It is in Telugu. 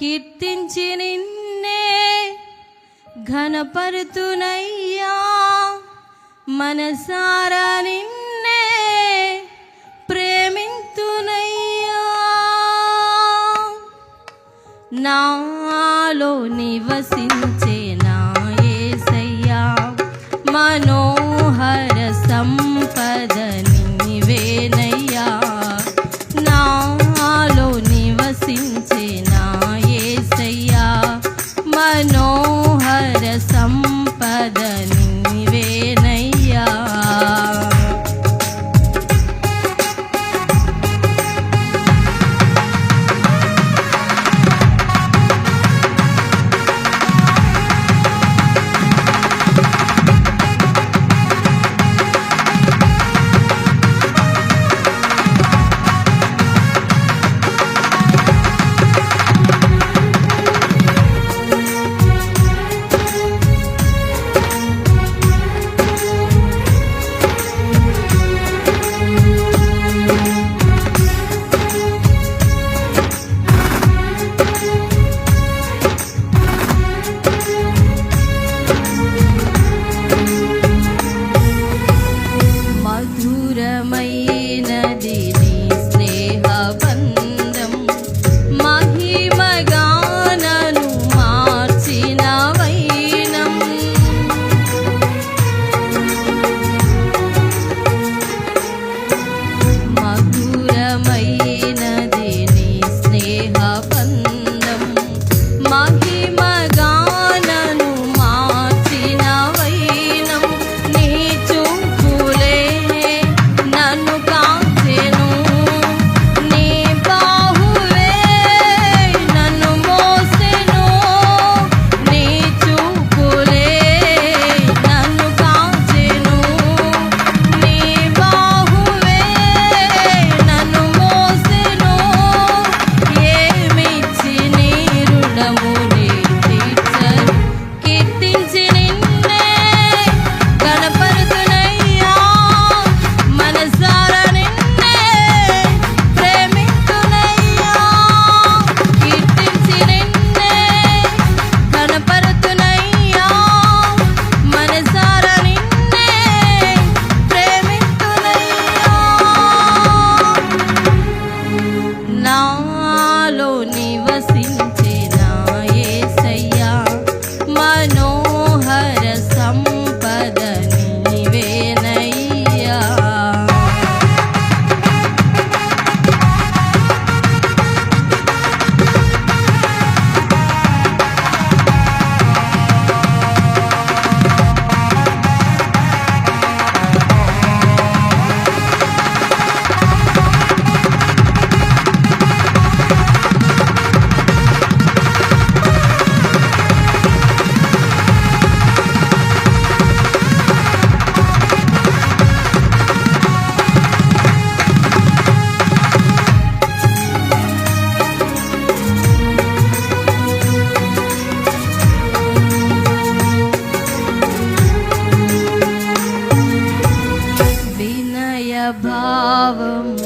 కీర్తించి నిన్నే ఘనపరుతునయ్యా. మనసారా నిన్నే ప్రేమింతునయ్యా. నాలో నివసించే Bhavam